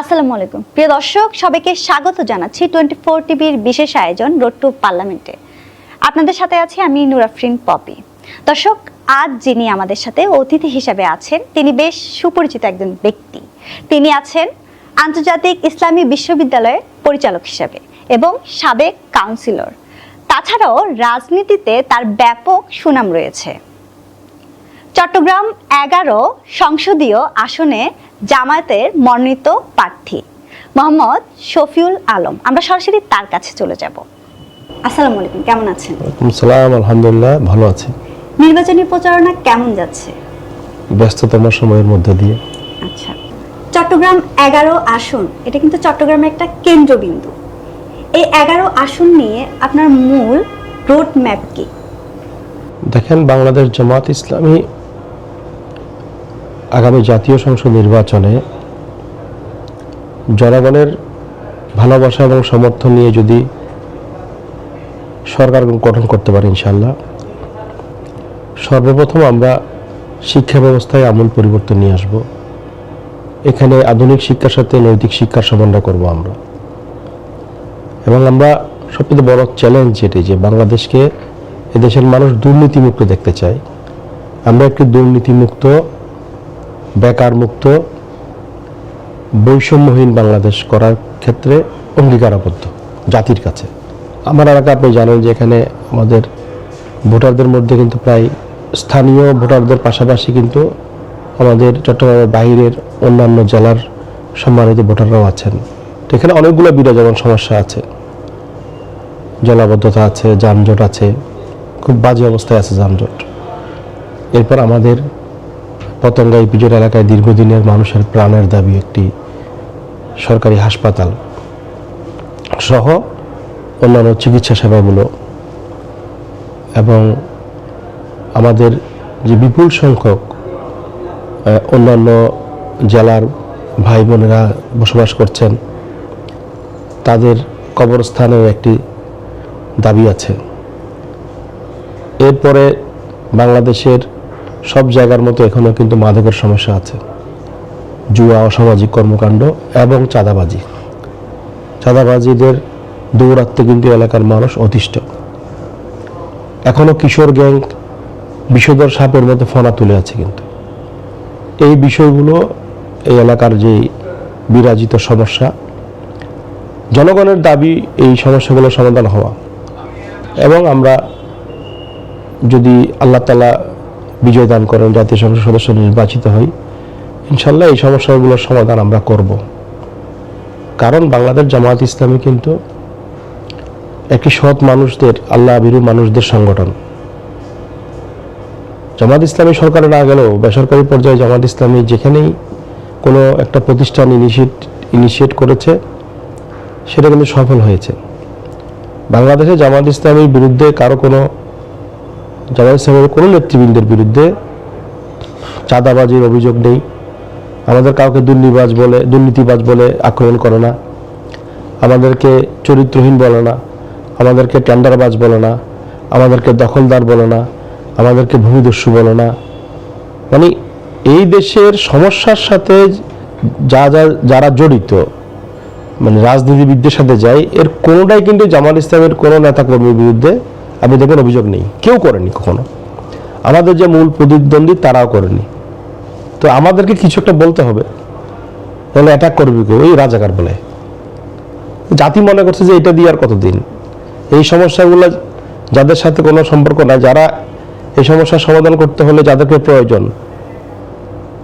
আসসালামু আলাইকুম। প্রিয় দর্শক, সবাইকে স্বাগত জানাচ্ছি টোয়েন্টি ফোর টিভির বিশেষ আয়োজন রোড টু পার্লামেন্টে। আপনাদের সাথে আছি আমি নুরাফরিন পপি। দর্শক, আজ যিনি আমাদের সাথে অতিথি হিসাবে আছেন, তিনি বেশ সুপরিচিত একজন ব্যক্তি। তিনি আছেন আন্তর্জাতিক ইসলামী বিশ্ববিদ্যালয়ের পরিচালক হিসাবে এবং সাবেক কাউন্সিলর। তাছাড়াও রাজনীতিতে তার ব্যাপক সুনাম রয়েছে। চট্টগ্রাম এগারো সংসদীয় আসনে জামায়াতের মনোনীত প্রার্থী মোহাম্মদ শফিউল আলম। আমরা সরাসরি তার কাছে চলে যাব। আসসালামু আলাইকুম কেমন আছেন? সালাম আলহামদুলিল্লাহ ভালো আছি। নির্বাচনী প্রচারণা কেমন যাচ্ছে? ব্যস্ততম সময়ের মধ্যে দিয়ে। আচ্ছা চট্টগ্রাম এগারো আসন এটা কিন্তু চট্টগ্রামের একটা কেন্দ্রবিন্দু। এই এগারো আসন নিয়ে আপনার মূল রোড ম্যাপ কি? দেখেন বাংলাদেশ জামাত ইসলামী আগামী জাতীয় সংসদ নির্বাচনে জনগণের ভালোবাসা এবং সমর্থন নিয়ে যদি সরকার গঠন করতে পারে ইনশাল্লাহ সর্বপ্রথম আমরা শিক্ষা ব্যবস্থায় আমূল পরিবর্তন নিয়ে আসব। এখানে আধুনিক শিক্ষার সাথে নৈতিক শিক্ষার সমন্বয় করব আমরা। এবং আমরা সবচেয়ে বড় চ্যালেঞ্জ যেটি যে বাংলাদেশকে এদেশের মানুষ দুর্নীতিমুক্ত দেখতে চায়। আমরা একটি দুর্নীতিমুক্ত বেকার মুক্ত বৈষম্যহীন বাংলাদেশ করার ক্ষেত্রে অঙ্গীকারাবদ্ধ জাতির কাছে। আমার এলাকা আপনি জানেন যে এখানে আমাদের ভোটারদের মধ্যে কিন্তু প্রায় স্থানীয় ভোটারদের পাশাপাশি কিন্তু আমাদের চট্টগ্রামের বাইরের অন্যান্য জেলার সম্মানিত ভোটাররাও আছেন। তো এখানে অনেকগুলো বিরাজমান সমস্যা আছে। জলাবদ্ধতা আছে, যানজট আছে, খুব বাজে অবস্থায় আছে যানজট। এরপর আমাদের পতঙ্গা ইপিজোর এলাকায় দীর্ঘদিনের মানুষের প্রাণের দাবি একটি সরকারি হাসপাতাল সহ অন্যান্য চিকিৎসা সেবাগুলো। এবং আমাদের যে বিপুল সংখ্যক অন্যান্য জেলার ভাই বোনেরা বসবাস করছেন, তাদের কবরস্থানেও একটি দাবি আছে। এরপরে বাংলাদেশের সব জায়গার মতো এখনও কিন্তু মাদকের সমস্যা আছে। জুয়া, অসামাজিক কর্মকাণ্ড এবং চাঁদাবাজি। চাঁদাবাজিদের দৌরাত্মে কিন্তু এলাকার মানুষ অতিষ্ঠ। এখনও কিশোর গ্যাং বিষধর সাপের মতো ফনা তুলে আছে কিন্তু। এই বিষয়গুলো এই এলাকার যে বিরাজিত সমস্যা, জনগণের দাবি এই সমস্যাগুলো সমাধান হওয়া। এবং আমরা যদি আল্লাহ তালা বিজয় দান করেন, জাতীয় সংসদ সদস্য নির্বাচিত হই। ইনশাল্লাহ এই সমস্যাগুলোর সমাধান আমরা করব। কারণ বাংলাদেশ জামায়াত ইসলামী কিন্তু একটি সৎ মানুষদের, আল্লাহ বিরু মানুষদের সংগঠন। জামাত ইসলামী সরকারে না গেলেও বেসরকারি পর্যায়ে জামাত ইসলামী যেখানেই কোনো একটা প্রতিষ্ঠান ইনিশিয়েট ইনিশিয়েট করেছে, সেটা কিন্তু সফল হয়েছে। বাংলাদেশে জামাত ইসলামীর বিরুদ্ধে কারও কোনো জামাত ইসলামের কোনো নেতৃবৃন্দের বিরুদ্ধে চাঁদাবাজির অভিযোগ নেই, আমাদের কাউকে দুর্নীবাজ বলে, দুর্নীতিবাজ বলে আক্রমণ করে না। আমাদেরকে চরিত্রহীন বলে না, আমাদেরকে টেন্ডারবাজ বলে না, আমাদেরকে দখলদার বলে না, আমাদেরকে ভূমিদস্যু বলে না। মানে এই দেশের সমস্যার সাথে যা যা, যারা জড়িত মানে রাজনীতিবিদদের সাথে যায়, এর কোনোটাই কিন্তু জামাল ইসলামের কোনো নেতাকর্মীর বিরুদ্ধে আপনি দেখবেন অভিযোগ নেই। কেউ করেনি কখনো। আমাদের যে মূল প্রতিদ্বন্দ্বী তারাও করেনি। তো আমাদেরকে কিছু একটা বলতে হবে। তাহলে অ্যাটাক করবে কেউ? এই রাজাকার বলে। জাতি মনে করছে যে এটা দিয়ে আর কতদিন? এই সমস্যাগুলো যাদের সাথে কোনো সম্পর্ক নাই, যারা এই সমস্যার সমাধান করতে হলে যাদেরকে প্রয়োজন,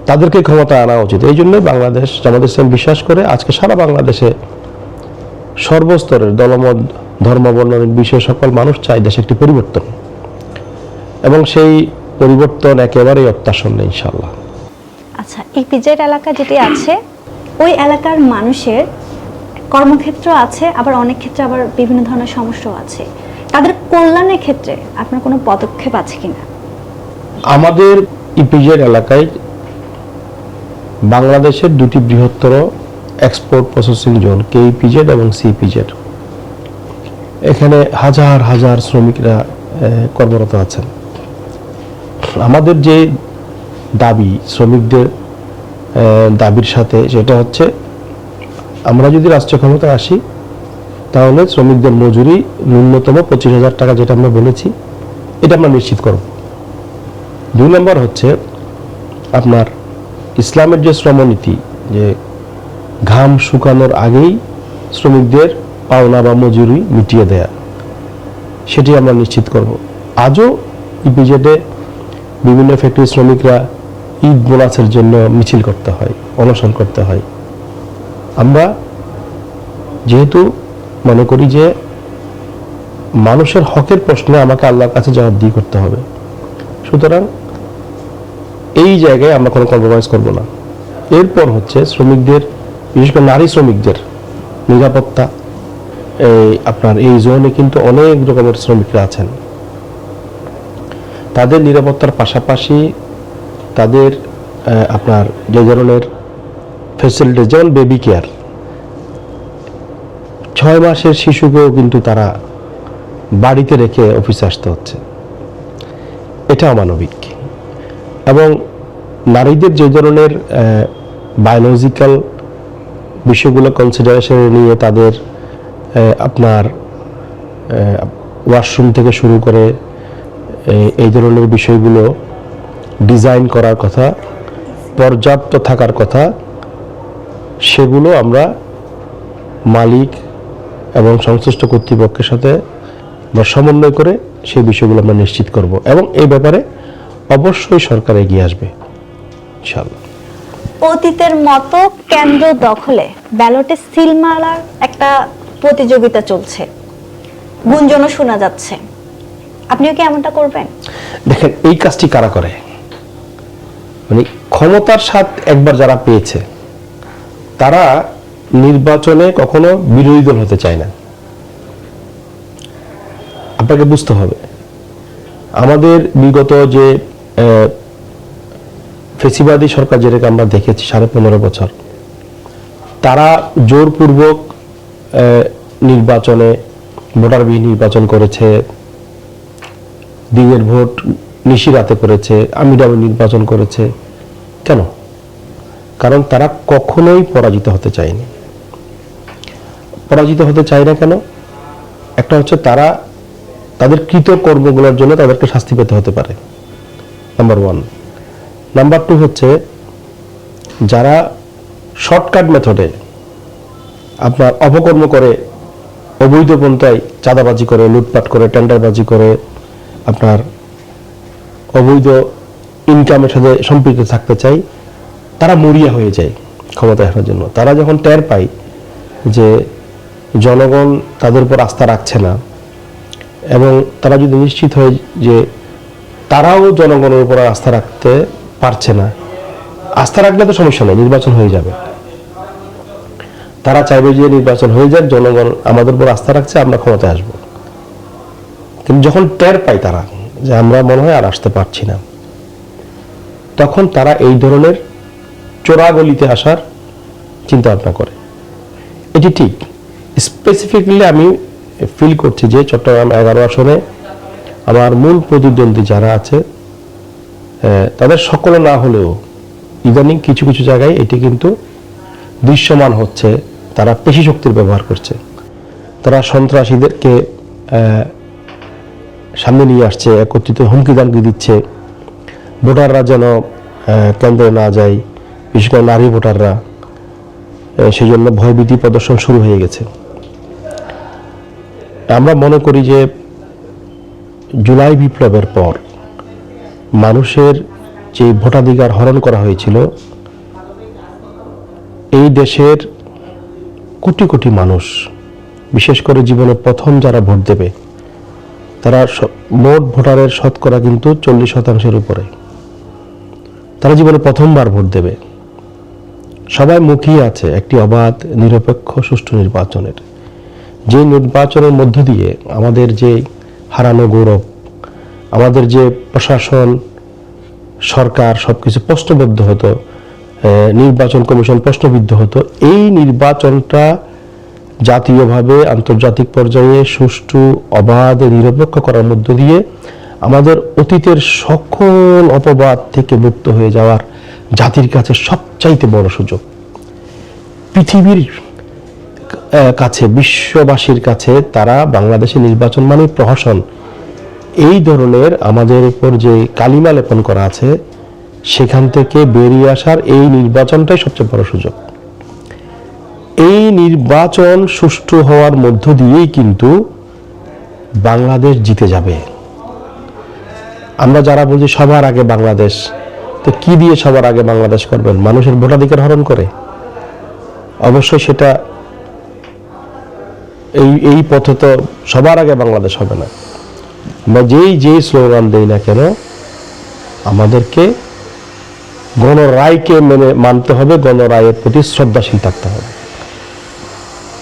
তাদেরকে ক্ষমতা আনা উচিত। এই জন্যই বাংলাদেশ জামাত ইসলাম বিশ্বাস করে আজকে সারা বাংলাদেশে সর্বস্তরের দলমত ধর্মবর্ণ বিষয়ে সকল মানুষ চায় দেশে একটি পরিবর্তন। এবং সেই পরিবর্তন একেবারেই অত্যাসন্ন ইনশাল্লাহ আচ্ছা এই পিজের এলাকা যেটি আছে ওই এলাকার মানুষের কর্মক্ষেত্র আছে আবার অনেক ক্ষেত্রে আবার বিভিন্ন ধরনের সমস্যাও আছে। তাদের কল্যাণের ক্ষেত্রে আপনার কোনো পদক্ষেপ আছে কিনা? আমাদের ইপিজেড এলাকায় বাংলাদেশের দুটি বৃহত্তর এক্সপোর্ট প্রসেসিং জোন কেইপিজেড এবং সিপিজেড এখানে হাজার হাজার শ্রমিকরা কর্মরত আছেন। আমাদের যে দাবি শ্রমিকদের দাবির সাথে, সেটা হচ্ছে আমরা যদি রাষ্ট্র ক্ষমতায় আসি, তাহলে শ্রমিকদের মজুরি ন্যূনতম পঁচিশ হাজার টাকা যেটা আমরা বলেছি, এটা আমরা নিশ্চিত করব। দুই নম্বর হচ্ছে আপনার ইসলামের যে শ্রমনীতি, যে ঘাম শুকানোর আগেই শ্রমিকদের পাওনা বা মজুরি মিটিয়ে দেয়া। সেটি আমরা নিশ্চিত করব। আজও ইপিজেডে বিভিন্ন ফ্যাক্টরি শ্রমিকরা ঈদ বোনাসের জন্য মিছিল করতে হয়, অনশন করতে হয়। আমরা যেহেতু মনে করি যে মানুষের হকের প্রশ্নে আমাকে আল্লাহর কাছে জবাবদিহি করতে হবে, সুতরাং এই জায়গায় আমরা কোনো কম্প্রোমাইজ করব না। এরপর হচ্ছে শ্রমিকদের, বিশেষ করে নারী শ্রমিকদের নিরাপত্তা এই আপনার এই জোনে কিন্তু অনেক রকমের শ্রমিকরা আছেন। তাদের নিরাপত্তার পাশাপাশি তাদের আপনার যে ধরনের ফেসিলিটি যেমন বেবি কেয়ার ছয় মাসের শিশুকেও কিন্তু তারা বাড়িতে রেখে অফিসে আসতে হচ্ছে। এটা অমানবিক। এবং নারীদের যে ধরনের বায়োলজিক্যাল বিষয়গুলো কনসিডারেশনে নিয়ে তাদের আপনার ওয়াশরুম থেকে শুরু করে এই- ধরনের বিষয়গুলো ডিজাইন করার কথা, পর্যাপ্ত থাকার কথা, সেগুলো আমরা মালিক এবং সংশ্লিষ্ট কর্তৃপক্ষের সাথে বা সমন্বয় করে সেই বিষয়গুলো আমরা নিশ্চিত করব এবং এই ব্যাপারে অবশ্যই সরকার এগিয়ে আসবে অতীতের মতো কেন্দ্র দখলে, ব্যালটে সিল মারার একটা প্রতিযোগিতা চলছে। গুঞ্জনও শোনা যাচ্ছে। আপনিও কি এমনটা করবেন? দেখেন, এই কাজটি কারা করে? মানে ক্ষমতার স্বাদ একবার যারা পেয়েছে, তারা নির্বাচনে কখনো বিরোধী দল হতে চায় না। আপনাকে বুঝতে হবে, আমাদের বিগত যে ফেসিবাদী সরকার, যেটাকে আমরা দেখেছি সাড়ে পনেরো বছর, তারা জোরপূর্বক নির্বাচনে ভোটারবিহীন নির্বাচন করেছে, দিনের ভোট নিশি রাতে করেছে, আমিরামি নির্বাচন করেছে, কেন? কারণ তারা কখনোই পরাজিত হতে চায়নি। পরাজিত হতে চায় না কেন? একটা হচ্ছে তারা তাদের কৃত কর্মগুলোর জন্য তাদেরকে শাস্তি পেতে হতে পারে। নাম্বার ওয়ান নাম্বার টু হচ্ছে, যারা শর্টকাট মেথডে আপনার অপকর্ম করে অবৈধ পন্থায় চাঁদাবাজি করে, লুটপাট করে, টেন্ডারবাজি করে আপনার অবৈধ ইনকামের সাথে সম্পৃক্ত থাকতে চাই, তারা মরিয়া হয়ে যায় ক্ষমতা আসার জন্য। তারা যখন টের পায় যে জনগণ তাদের উপর আস্থা রাখছে না, এবং তারা যদি নিশ্চিত হয় যে তারাও জনগণের উপর আস্থা রাখতে পারছে না, আস্থা রাখলে তো সমস্যা নেই, নির্বাচন হয়ে যাবে। তারা চাইবে যে নির্বাচন হয়ে যাক, জনগণ আমাদের উপর আস্থা রাখছে, আমরা ক্ষমতায় আসব। কিন্তু যখন টের পায় তারা যে আমরা মনে হয় আর আসতে পারছি না, তখন তারা এই ধরনের চোরাগলিতে আসার চিন্তা ভাবনা করে। এটি ঠিক। স্পেসিফিকলি আমি ফিল করছি যে চট্টগ্রাম এগারো আসনে আমার মূল প্রতিদ্বন্দ্বী যারা আছে তাদের সকলে না হলেও ইদানিং কিছু কিছু জায়গায় এটি কিন্তু দৃশ্যমান হচ্ছে। তারা পেশি শক্তির ব্যবহার করছে। তারা সন্ত্রাসীদেরকে সামনে নিয়ে আসছে, একত্রিত হুমকি দামকি দিচ্ছে। ভোটাররা যেন কেন্দ্রে না যায়, বিশেষ করে নারী ভোটাররা সেই জন্য ভয়ভীতি প্রদর্শন শুরু হয়ে গেছে। আমরা মনে করি যে, জুলাই বিপ্লবের পর মানুষের যে ভোটাধিকার হরণ করা হয়েছিল, এই দেশের কোটি কোটি মানুষ, বিশেষ করে জীবনে প্রথম যারা ভোট দেবে, তারা মোট ভোটারের শতকরা কিন্তু চল্লিশ শতাংশের উপরে। তারা জীবনে প্রথমবার ভোট দেবে। সবাই মুখিয়ে আছে একটি অবাধ, নিরপেক্ষ, সুষ্ঠু নির্বাচনের। যে নির্বাচনের মধ্য দিয়ে আমাদের যে হারানো গৌরব, আমাদের যে প্রশাসন, সরকার সবকিছু প্রশ্নবদ্ধ হতো নির্বাচন কমিশন প্রশ্নবিদ্ধ হতো। এই নির্বাচনটা জাতীয়ভাবে আন্তর্জাতিক পর্যায়ে সুষ্ঠু, অবাধ, নিরপেক্ষ করার মধ্য দিয়ে আমাদের অতীতের সকল অপবাদ থেকে মুক্ত হয়ে যাওয়ার জাতির কাছে সবচাইতে বড় সুযোগ। পৃথিবীর কাছে, বিশ্ববাসীর কাছে তারা বাংলাদেশের নির্বাচন মানে প্রহসন। এই ধরনের আমাদের উপর যে কালিমা লেপন করা আছে সেখান থেকে বেরিয়ে আসার এই নির্বাচনটাই সবচেয়ে বড় সুযোগ। এই নির্বাচন সুষ্ঠু হওয়ার মধ্য দিয়েই কিন্তু বাংলাদেশ জিতে যাবে। আমরা যারা বলছি সবার আগে বাংলাদেশ, তো কি দিয়ে সবার আগে বাংলাদেশ করবেন? মানুষের ভোটাধিকার হরণ করে। অবশ্যই সেটা এই এই পথে তো সবার আগে বাংলাদেশ হবে না। যেই যেই স্লোগান দেই না কেন, আমাদেরকে গণরায়কে মেনে মানতে হবে, গণরায়ের প্রতি শ্রদ্ধাশীল থাকতে হবে।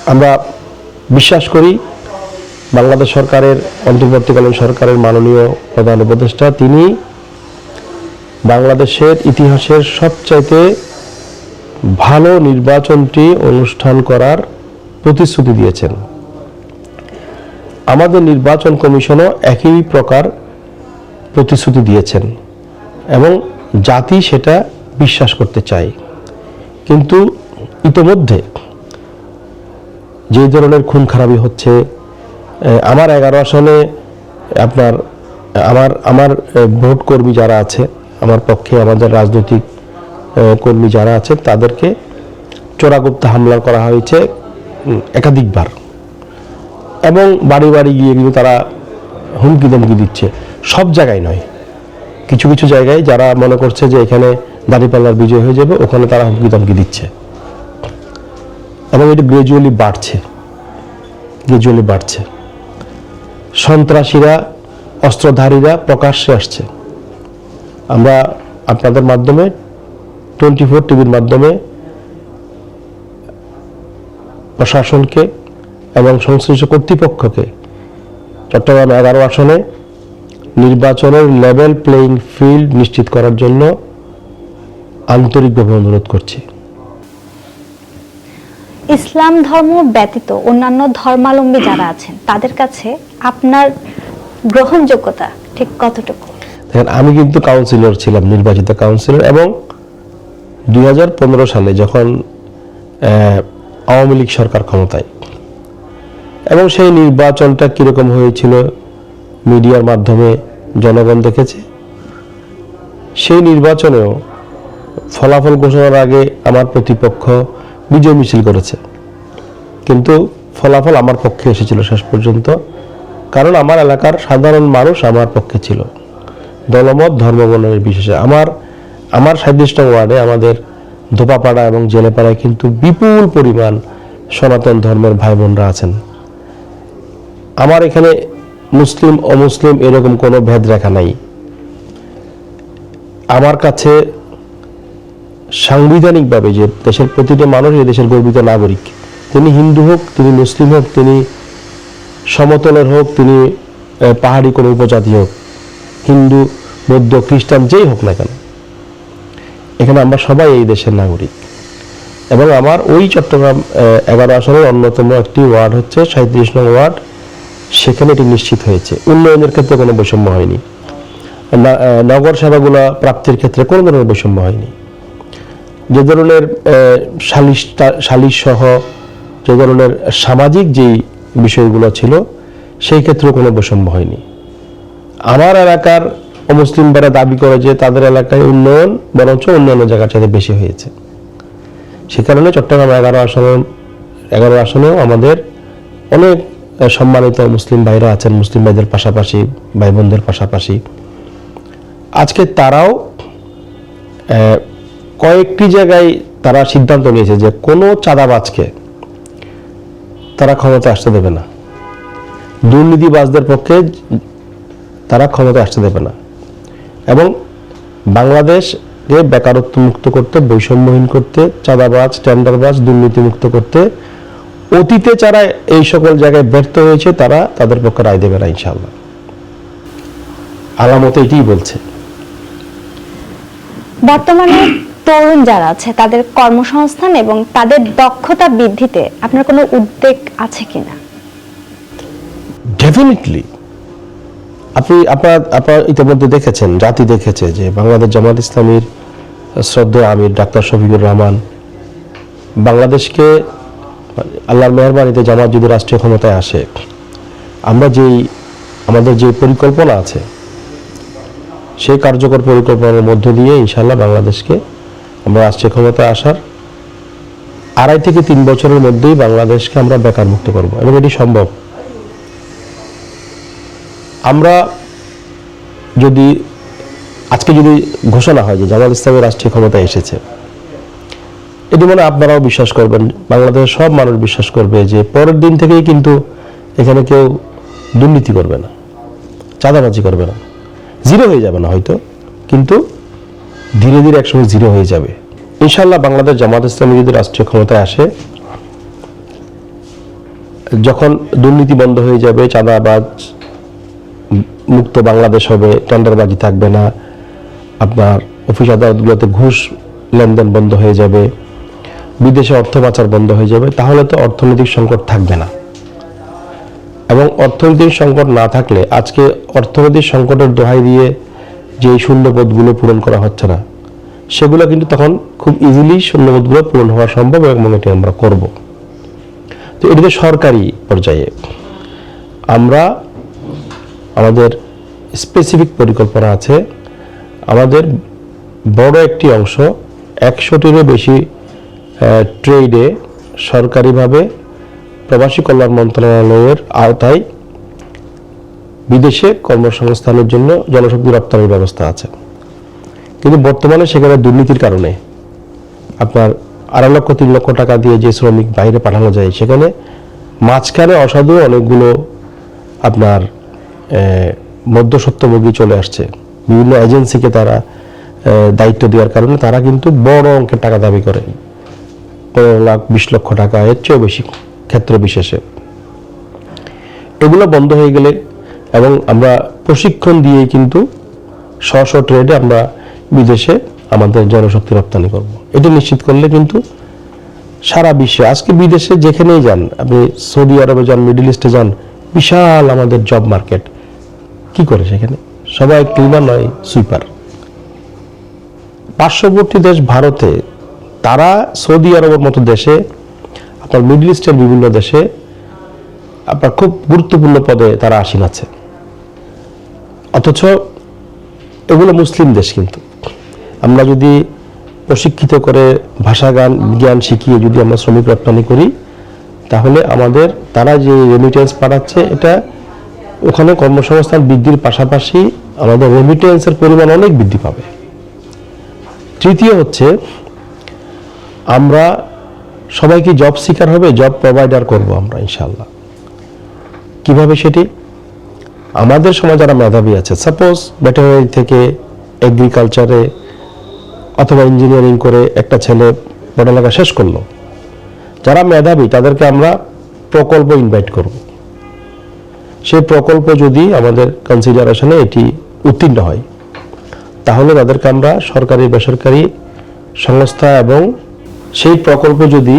আমরা বিশ্বাস করি, বাংলাদেশ সরকারের, অন্তর্বর্তীকালীন সরকারের মাননীয় প্রধান উপদেষ্টা, তিনি বাংলাদেশের ইতিহাসের সবচাইতে ভালো নির্বাচনটি অনুষ্ঠান করার প্রতিশ্রুতি দিয়েছেন। আমাদের নির্বাচন কমিশনও একই প্রকার প্রতিশ্রুতি দিয়েছেন এবং জাতি সেটা বিশ্বাস করতে চায়। কিন্তু ইতোমধ্যে যে ধরনের খুন খারাপি হচ্ছে আমার এগারো আসনে আপনার, আমার আমার ভোট কর্মী যারা আছে, আমার পক্ষে আমাদের রাজনৈতিক কর্মী যারা আছে, তাদেরকে চোরাগুপ্ত হামলা করা হয়েছে একাধিকবার। এবং বাড়ি বাড়ি গিয়ে কিন্তু তারা হুমকি ধমকি দিচ্ছে। সব জায়গায় নয়। কিছু কিছু জায়গায় যারা মনে করছে যে এখানে দাঁড়িপাল্লার বিজয় হয়ে যাবে, ওখানে তারা হুমকি ধমকি দিচ্ছে। এবং এটা গ্রাজুয়ালি বাড়ছে। গ্রাজুয়ালি বাড়ছে। সন্ত্রাসীরা, অস্ত্রধারীরা প্রকাশ্যে আসছে। আমরা আপনাদের মাধ্যমে টোয়েন্টি ফোর টিভির মাধ্যমে, প্রশাসনকে এবং সংশ্লিষ্ট কর্তৃপক্ষকে চট্টগ্রাম এগারো আসনে নির্বাচনের লেভেল প্লেইং ফিল্ড নিশ্চিত করার জন্য আন্তরিকভাবে অনুরোধ করছি। ইসলাম ধর্ম ব্যতীত অন্যান্য ধর্মাবলম্বী যারা আছেন তাদের কাছে আপনার গ্রহণযোগ্যতা ঠিক কতটুকু? দেখেন আমি কিন্তু কাউন্সিলর ছিলাম নির্বাচিত কাউন্সিলর এবং দুই হাজার পনেরো সালে যখন আওয়ামী লীগ সরকার ক্ষমতায় এবং সেই নির্বাচনটা কীরকম হয়েছিল মিডিয়ার মাধ্যমে জনগণ দেখেছে। সেই নির্বাচনেও ফলাফল ঘোষণার আগে আমার প্রতিপক্ষ বিজয় মিছিল করেছে। কিন্তু ফলাফল আমার পক্ষে এসেছিল শেষ পর্যন্ত, কারণ আমার এলাকার সাধারণ মানুষ আমার পক্ষে ছিল। দলমত ধর্মবর্ণের বিশেষে। আমার আমার নং ওয়ার্ডে আমাদের ধোপাপাড়া এবং জেলেপাড়ায় কিন্তু বিপুল পরিমাণ সনাতন ধর্মের ভাই বোনরা আছেন। আমার এখানে মুসলিম, অমুসলিম এরকম কোনো ভেদ রেখা নাই। আমার কাছে সাংবিধানিকভাবে যে দেশের প্রতিটা মানুষ এই দেশের গর্বিত নাগরিক, তিনি হিন্দু হোক, তিনি মুসলিম হোক, তিনি সমতলের হোক, তিনি পাহাড়ি কোনো উপজাতি হোক, হিন্দু, বৌদ্ধ, খ্রিস্টান যেই হোক না কেন, এখানে আমরা সবাই এই দেশের নাগরিক। এবং আমার ওই চট্টগ্রাম এগারো আসনের অন্যতম একটি ওয়ার্ড হচ্ছে সাঁত্রিশ নং ওয়ার্ড সেখানে এটি নিশ্চিত হয়েছে। উন্নয়নের ক্ষেত্রে কোনো বৈষম্য হয়নি। নগর সেবাগুলো প্রাপ্তির ক্ষেত্রে কোনো ধরনের বৈষম্য হয়নি। যে ধরনের সালিশ সহ যে ধরনের সামাজিক যেই বিষয়গুলো ছিল, সেই ক্ষেত্রেও কোনো বৈষম্য হয়নি। আমার এলাকার অমুসলিম যারা দাবি করে যে তাদের এলাকায় উন্নয়ন বরঞ্চ অন্যান্য জায়গার চাইতে বেশি হয়েছে। সে কারণে চট্টগ্রাম এগারো আসনে, এগারো আসনেও আমাদের অনেক সম্মানিত মুসলিম ভাইরা আছেন, মুসলিম ভাইদের পাশাপাশি ভাই বোনদের পাশাপাশি। আজকে তারাও কয়েকটি জায়গায় তারা সিদ্ধান্ত নিয়েছে যে কোনো চাঁদাবাজকে তারা ক্ষমতা আসতে দেবে না। দুর্নীতিবাজদের পক্ষে তারা ক্ষমতা আসতে দেবে না। এবং বাংলাদেশকে বেকারত্ব মুক্ত করতে, বৈষম্যহীন করতে, চাঁদাবাজ, টেন্ডারবাজ দুর্নীতি মুক্ত করতে অতীতে যারা এই সকল জায়গায় ব্যর্থ হয়েছে তারা তাদের পক্ষে রায় দেবে না ইনশাল্লাহ আলামত এটিই বলছে। বর্তমানে তরুণ যারা আছে তাদের কর্মসংস্থান এবং তাদের দক্ষতা বৃদ্ধিতে আপনার কোনো উদ্বেগ আছে কিনা? ডেফিনেটলি আপনি আপনার আপনার ইতিমধ্যে দেখেছেন জাতি দেখেছে যে বাংলাদেশ জামাত ইসলামীর শ্রদ্ধেয় আমির ডাক্তার শফিকুর রহমান বাংলাদেশকে আল্লাহর মেহরবানিতে জামাত যদি রাষ্ট্রীয় ক্ষমতায় আসে, আমরা যেই, আমাদের যে পরিকল্পনা আছে, সেই কার্যকর পরিকল্পনার মধ্য দিয়ে ইনশাল্লাহ বাংলাদেশকে আমরা রাষ্ট্রীয় ক্ষমতায় আসার আড়াই থেকে তিন বছরের মধ্যেই বাংলাদেশকে আমরা বেকার মুক্ত করব এবং এটি সম্ভব। আমরা যদি, আজকে যদি ঘোষণা হয় যে জামাত ইসলামের রাষ্ট্রীয় ক্ষমতায় এসেছে এটি মনে আপনারাও বিশ্বাস করবেন। বাংলাদেশের সব মানুষ বিশ্বাস করবে যে পরের দিন থেকেই কিন্তু এখানে কেউ দুর্নীতি করবে না, চাঁদাবাজি করবে না। জিরো হয়ে যাবে না হয়তো, কিন্তু ধীরে ধীরে একসময় জিরো হয়ে যাবে। ইনশাল্লাহ বাংলাদেশ জামাত ইসলামী যদি রাষ্ট্রীয় ক্ষমতায় আসে, যখন দুর্নীতি বন্ধ হয়ে যাবে, চাঁদাবাজ মুক্ত বাংলাদেশ হবে, টেন্ডারবাজি থাকবে না, আপনার অফিস আদালতগুলোতে ঘুষ লেনদেন বন্ধ হয়ে যাবে বিদেশে অর্থ পাচার বন্ধ হয়ে যাবে, তাহলে তো অর্থনৈতিক সংকট থাকবে না। এবং অর্থনৈতিক সংকট না থাকলে আজকে অর্থনৈতিক সংকটের দোহাই দিয়ে যে শূন্যপদগুলো পূরণ করা হচ্ছে না, সেগুলো কিন্তু তখন খুব ইজিলি শূন্যপদগুলো পূরণ হওয়া সম্ভব এবং এটি আমরা করব। তো এটি তো সরকারি পর্যায়ে। আমরা আমাদের স্পেসিফিক পরিকল্পনা আছে। আমাদের বড় একটি অংশ একশোটিরও বেশি ট্রেডে সরকারিভাবে প্রবাসী কল্যাণ মন্ত্রণালয়ের আওতায় বিদেশে কর্মসংস্থানের জন্য জনশক্তি রপ্তানির ব্যবস্থা আছে। কিন্তু বর্তমানে সেখানে দুর্নীতির কারণে আপনার আড়াই লক্ষ তিন লক্ষ টাকা দিয়ে যে শ্রমিক বাইরে পাঠানো যায় সেখানে মাঝখানে অসাধু অনেকগুলো আপনার আহ, মধ্যস্বত্বভোগী চলে আসছে। বিভিন্ন এজেন্সিকে তারা দায়িত্ব দেওয়ার কারণে তারা কিন্তু বড় অঙ্কের টাকা দাবি করে। পনেরো লাখ, বিশ লক্ষ টাকা, এর চেয়েও বেশি ক্ষেত্র বিশেষে। এগুলো বন্ধ হয়ে গেলে এবং আমরা প্রশিক্ষণ দিয়ে কিন্তু স্ব স্ব ট্রেডে আমরা বিদেশে আমাদের জনশক্তি রপ্তানি করব। এটি নিশ্চিত করলে কিন্তু সারা বিশ্বে, আজকে বিদেশে যেখানেই যান, আপনি সৌদি আরবে যান, মিডল ইস্টে যান, বিশাল আমাদের জব মার্কেট কি করে সেখানে? সবাই ক্লিনার নয়, সুইপার। পার্শ্ববর্তী দেশ ভারতে তারা সৌদি আরবের মতো দেশে, আপনার মিডল ইস্টের বিভিন্ন দেশে আপনার খুব গুরুত্বপূর্ণ পদে তারা আসীন আছে। অথচ এগুলো মুসলিম দেশ কিন্তু। আমরা যদি প্রশিক্ষিত করে ভাষা, গান, জ্ঞান শিখিয়ে যদি আমরা শ্রমিক রপ্তানি করি, তাহলে আমাদের, তারা যে রেমিটেন্স পাঠাচ্ছে, এটা ওখানে কর্মসংস্থান বৃদ্ধির পাশাপাশি আমাদের রেমিটেন্সের পরিমাণ অনেক বৃদ্ধি পাবে। তৃতীয় হচ্ছে আমরা সবাই কি জব সিকার হবে? জব প্রোভাইডার করব আমরা ইনশাল্লাহ কীভাবে সেটি? আমাদের সময় যারা মেধাবী আছে সাপোজ ভেটেরিনারি থেকে এগ্রিকালচারে অথবা ইঞ্জিনিয়ারিং করে একটা ছেলে পড়ালেখা শেষ করল, যারা মেধাবী তাদেরকে আমরা প্রকল্প ইনভাইট করব। সেই প্রকল্প যদি আমাদের কনসিডারেশনে এটি উত্তীর্ণ হয়, তাহলে তাদেরকে আমরা সরকারি বেসরকারি সংস্থা এবং সেই প্রকল্প যদি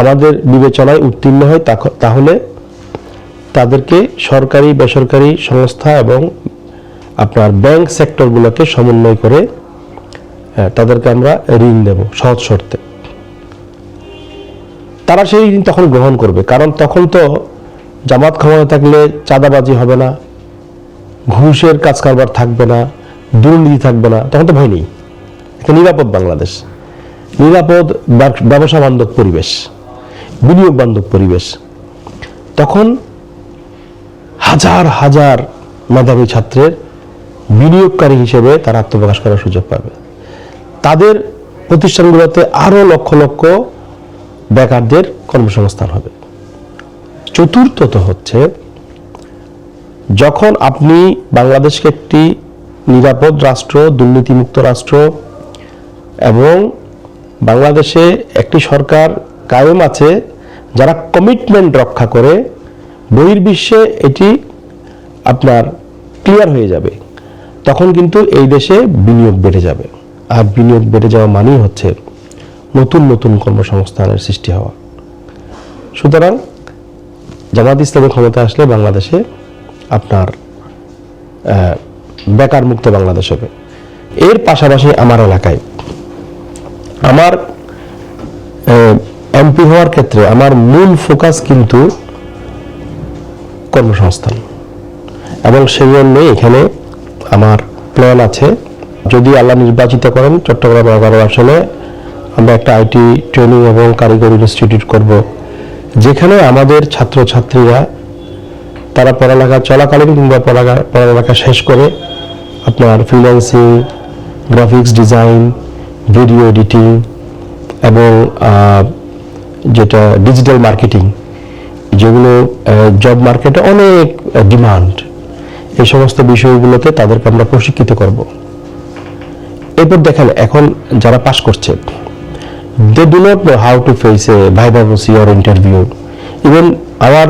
আমাদের বিবেচনায় উত্তীর্ণ হয় তাহলে তাদেরকে সরকারি, বেসরকারি সংস্থা এবং আপনার ব্যাংক সেক্টরগুলোকে সমন্বয় করে তাদেরকে আমরা ঋণ দেব সহজ শর্তে। তারা সেই ঋণ তখন গ্রহণ করবে, কারণ তখন তো জামাত ক্ষমতা থাকলে চাঁদাবাজি হবে না, ঘুষের কাজ কারবার থাকবে না, দুর্নীতি থাকবে না, তখন তো ভয় নেই। একটা নিরাপদ বাংলাদেশ। নিরাপদ ব্যবসা বান্ধব পরিবেশ বিনিয়োগ বান্ধব পরিবেশ। তখন হাজার হাজার মেধাবী ছাত্রের বিনিয়োগকারী হিসেবে তারা আত্মপ্রকাশ করার সুযোগ পাবে। তাদের প্রতিষ্ঠানগুলোতে আরও লক্ষ লক্ষ বেকারদের কর্মসংস্থান হবে। চতুর্থত হচ্ছে, যখন আপনি বাংলাদেশকে একটি নিরাপদ রাষ্ট্র, দুর্নীতিমুক্ত রাষ্ট্র এবং বাংলাদেশে একটি সরকার কায়েম আছে যারা কমিটমেন্ট রক্ষা করে, বহির্বিশ্বে এটি আপনার ক্লিয়ার হয়ে যাবে। তখন কিন্তু এই দেশে বিনিয়োগ বেড়ে যাবে। আর বিনিয়োগ বেড়ে যাওয়া মানেই হচ্ছে নতুন নতুন কর্মসংস্থানের সৃষ্টি হওয়া। সুতরাং জামাত ইসলামী ক্ষমতা আসলে বাংলাদেশে আপনার বেকার মুক্ত বাংলাদেশ হবে। এর পাশাপাশি আমার এলাকায় আমার এমপি হওয়ার ক্ষেত্রে আমার মূল ফোকাস কিন্তু কর্মসংস্থান। এবং সেই জন্যই এখানে আমার প্ল্যান আছে, যদি আল্লাহ নির্বাচিত করেন চট্টগ্রাম এগারো আসনে আমরা একটা আইটি ট্রেনিং এবং কারিগরি ইনস্টিটিউট করব। যেখানে আমাদের ছাত্রছাত্রীরা, তারা পড়ালেখা, চলাকালীন কিংবা পড়ালেখা পড়ালেখা শেষ করে আপনার freelancing graphics design video editing এবং যেটা ডিজিটাল মার্কেটিং যেগুলো জব মার্কেটে অনেক ডিমান্ড এই সমস্ত বিষয়গুলোতে তাদেরকে আমরা প্রশিক্ষিত করব। এরপর দেখেন, এখন যারা পাশ করছে they do not know how to face a viva voce or interview even our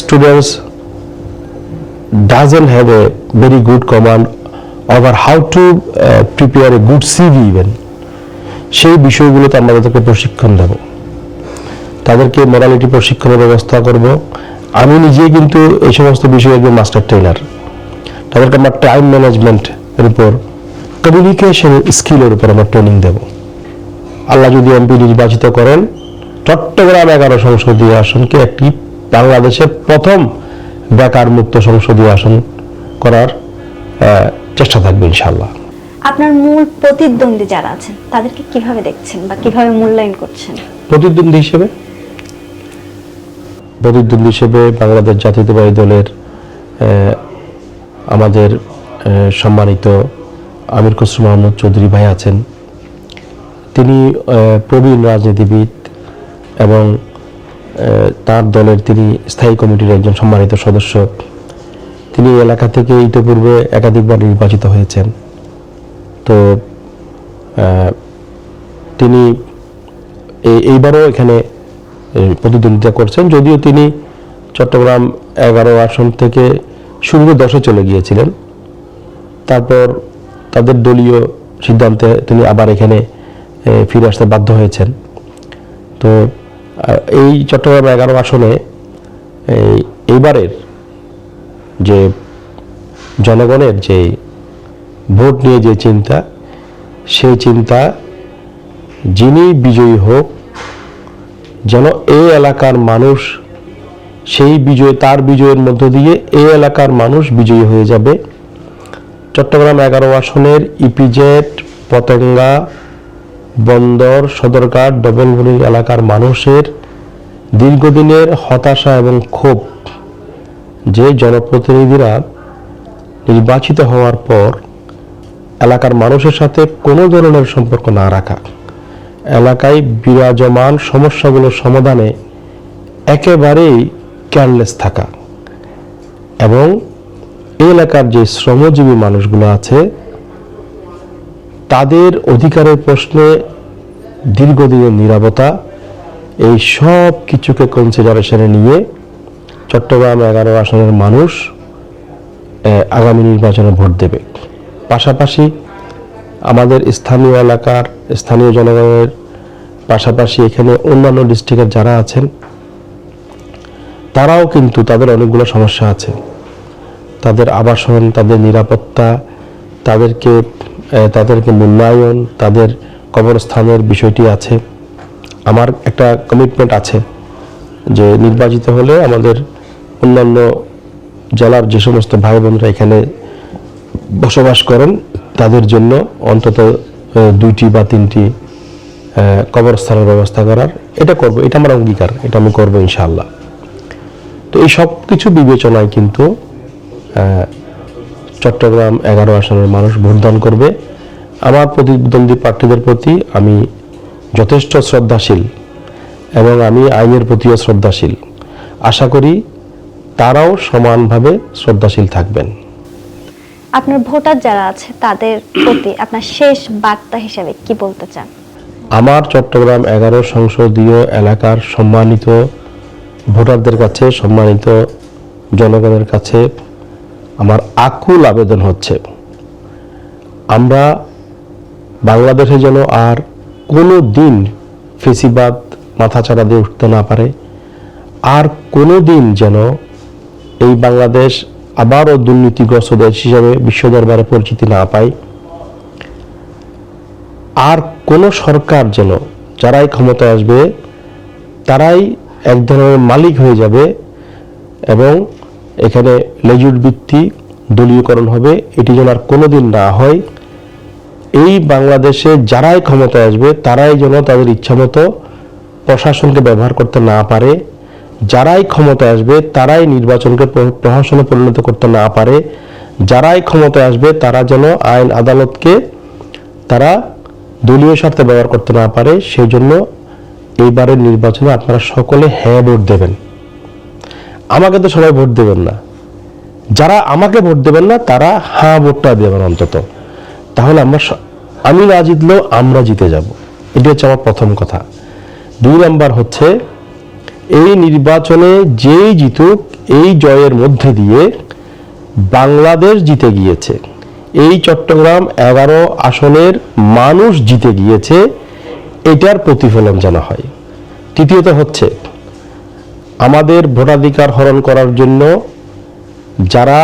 students doesn't have a very good command over how to prepare a good CV even, সেই বিষয়গুলোতে আমরা তাদেরকে প্রশিক্ষণ দেব। তাদেরকে মোরালিটি প্রশিক্ষণের ব্যবস্থা করব। আমি নিজে কিন্তু এই সমস্ত বিষয়ে একজন মাস্টার ট্রেনার তাদেরকে আমরা টাইম ম্যানেজমেন্ট এর উপর কমিউনিকেশন স্কিলের উপর আমরা ট্রেনিং দেব। আল্লাহ যদি এমপি নির্বাচিত করেন, চট্টগ্রাম এগারো সংসদীয় আসনকে একটি বাংলাদেশের প্রথম বেকার মুক্ত সংসদীয় আসন করার চেষ্টা থাকবে ইনশাল্লাহ আপনার মূল প্রতিদ্বন্দ্বী যারা আছেন তাদেরকে কীভাবে দেখছেন বা কীভাবে মূল্যায়ন করছেন? প্রতিদ্বন্দ্বী হিসেবে? প্রতিদ্বন্দ্বী হিসেবে বাংলাদেশ জাতীয়তাবাদী দলের আমাদের সম্মানিত আমির খসরু মাহমুদ চৌধুরী ভাই আছেন। তিনি প্রবীণ রাজনীতিবিদ এবং তার দলের তিনি স্থায়ী কমিটির একজন সম্মানিত সদস্য। তিনি এলাকা থেকে ইতিপূর্বে একাধিকবার নির্বাচিত হয়েছেন। তো তিনি এই- এইবারও এখানে প্রতিদ্বন্দ্বিতা করছেন। যদিও তিনি চট্টগ্রাম এগারো আসন থেকে শুরুতে দশে চলে গিয়েছিলেন। তারপর তাদের দলীয় সিদ্ধান্তে তিনি আবার এখানে ফিরে আসতে বাধ্য হয়েছেন। তো এই চট্টগ্রাম এগারো আসনে, এই, এইবারের যে জনগণের যে ভোট নিয়ে যে চিন্তা, সেই চিন্তা যিনি বিজয়ী হোক, যেন এই এলাকার মানুষ সেই বিজয়, তার বিজয়ের মধ্য দিয়ে এই এলাকার মানুষ বিজয়ী হয়ে যাবে। চট্টগ্রাম এগারো আসনের ইপিজেড পতেঙ্গা, বন্দর, সদরঘাট ডবলভুলি এলাকার মানুষের দীর্ঘদিনের হতাশা এবং ক্ষোভ যে জনপ্রতিনিধিরা নির্বাচিত হওয়ার পর এলাকার মানুষের সাথে কোনো ধরনের সম্পর্ক না রাখা, এলাকায় বিরাজমান সমস্যাগুলোর সমাধানে একেবারেই কেয়ারলেস থাকা এবং এই এলাকার যে শ্রমজীবী মানুষগুলো আছে, তাদের অধিকারের প্রশ্নে দীর্ঘদিনের নিরাপত্তা এই সব কিছুকে কনসিডারেশনে নিয়ে চট্টগ্রাম এগারো আসনের মানুষ আগামী নির্বাচনে ভোট দেবে। পাশাপাশি আমাদের স্থানীয় এলাকার, স্থানীয় জনগণের পাশাপাশি এখানে অন্যান্য ডিস্ট্রিক্টের যারা আছেন, তারাও কিন্তু তাদের অনেকগুলো সমস্যা আছে। তাদের আবাসন, তাদের নিরাপত্তা, তাদেরকে তাদেরকে মূল্যায়ন, তাদের কবরস্থানের বিষয়টি আছে। আমার একটা কমিটমেন্ট আছে যে নির্বাচিত হলে আমাদের অন্যান্য জেলার যে সমস্ত ভাই বোনরা এখানে বসবাস করেন, তাদের জন্য অন্তত দুইটি বা তিনটি কবরস্থানের ব্যবস্থা করার। এটা করব, এটা আমার অঙ্গীকার, এটা আমি করব ইনশাআল্লাহ। তো এই সব কিছু বিবেচনায় কিন্তু চট্টগ্রাম এগারো আসনের মানুষ ভোটদান করবে। আমার প্রতিদ্বন্দ্বী প্রার্থীদের প্রতি আমি যথেষ্ট শ্রদ্ধাশীল এবং আমি আইনের প্রতিও শ্রদ্ধাশীল। আশা করি তারাও সমানভাবে শ্রদ্ধাশীল থাকবেন। আপনার ভোটার যারা আছে তাদের প্রতি আপনার শেষ বার্তা হিসেবে কি বলতে চান? আমার চট্টগ্রাম এগারো সংসদীয় এলাকার সম্মানিত ভোটারদের কাছে সম্মানিত জনগণের কাছে আমার আকুল আবেদন হচ্ছে আমরা বাংলাদেশে যেন আর কোনো দিন ফেসিবাদ মাথাচাড়া দিয়ে উঠতে না পারে আর কোনো দিন যেন এই বাংলাদেশ আবারও দুর্নীতিগ্রস্ত দেশ হিসাবে বিশ্ব দরবারে পরিচিতি না পায়। আর কোনো সরকার যেন যারাই ক্ষমতায় আসবে, তারাই এক ধরনের মালিক হয়ে যাবে এবং এখানে লেজুট ভিত্তি দলীয়করণ হবে, এটি যেন আর কোনোদিন না হয়। এই বাংলাদেশে যারাই ক্ষমতায় আসবে, তারাই যেন তাদের ইচ্ছামতো প্রশাসনকে ব্যবহার করতে না পারে। যারাই ক্ষমতায় আসবে, তারাই নির্বাচনকে প্র- প্রশাসনে পরিণত করতে না পারে। যারাই ক্ষমতায় আসবে, তারা যেন আইন আদালতকে তারা দলীয় স্বার্থে ব্যবহার করতে না পারে সেই জন্য এইবারের নির্বাচনে আপনারা সকলে হ্যাঁ ভোট দেবেন। আমাকে তো সবাই ভোট দেবেন না। যারা আমাকে ভোট দেবেন না, তারা হ্যাঁ ভোটটা দেবেন অন্তত। তাহলে আমরা আমি না জিতলেও আমরা জিতে যাব। এটি হচ্ছে আমার প্রথম কথা। দুই নাম্বার হচ্ছে এই নির্বাচনে যেই জিতুক, এই জয়ের মধ্যে দিয়ে বাংলাদেশ জিতে গিয়েছে। এই চট্টগ্রাম এগারো আসনের মানুষ জিতে গিয়েছে, এটার প্রতিফলন যেন হয়। তৃতীয়ত হচ্ছে, আমাদের ভোটাধিকার হরণ করার জন্য যারা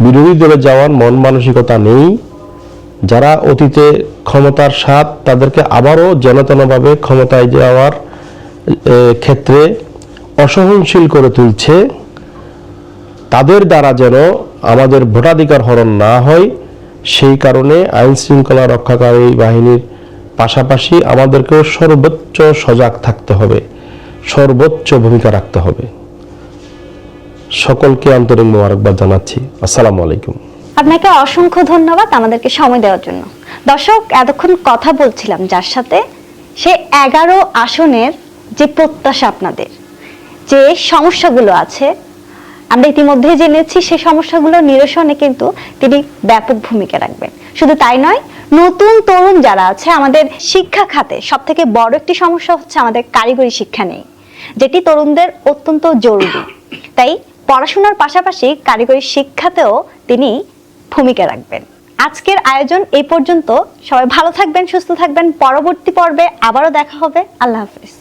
বিরোধী দলে যাওয়ার মন মানসিকতা নেই, যারা অতীতে ক্ষমতার স্বাদ, তাদেরকে আবারও যেনতেনভাবে ক্ষমতায় যাওয়ার ক্ষেত্রে অসহনশীল করে তুলছে। তাদের দ্বারা যেন আমাদের ভোটাধিকার হরণ না হয়, সেই কারণে আইন শৃঙ্খলা রক্ষাকারী বাহিনীর পাশাপাশি আমাদেরকেও সর্বোচ্চ সজাগ থাকতে হবে, সর্বোচ্চ ভূমিকা রাখতে হবে। সকলকে আন্তরিক মোবারকবাদ জানাচ্ছি। আসসালামু আলাইকুম। আপনাকে অসংখ্য ধন্যবাদ আমাদেরকে সময় দেওয়ার জন্য। দর্শক, এতক্ষণ কথা বলছিলাম যার সাথে সে এগারো আসনের যে প্রত্যাশা আপনাদের, যে সমস্যাগুলো আছে, আমরা ইতিমধ্যে জেনেছি সেই সমস্যাগুলো নিরসনে কিন্তু তিনি ব্যাপক ভূমিকা রাখবেন। শুধু তাই নয়, নতুন তরুণ যারা আছে, আমাদের শিক্ষা খাতে সব থেকে বড় একটি সমস্যা হচ্ছে আমাদের কারিগরি শিক্ষা নেই, যেটি তরুণদের অত্যন্ত জরুরি। তাই পড়াশোনার পাশাপাশি কারিগরি শিক্ষাতেও তিনি ভূমিকা রাখবেন। আজকের আয়োজন এই পর্যন্ত। সবাই ভালো থাকবেন, সুস্থ থাকবেন। পরবর্তী পর্বে আবারও দেখা হবে। আল্লাহ হাফিজ।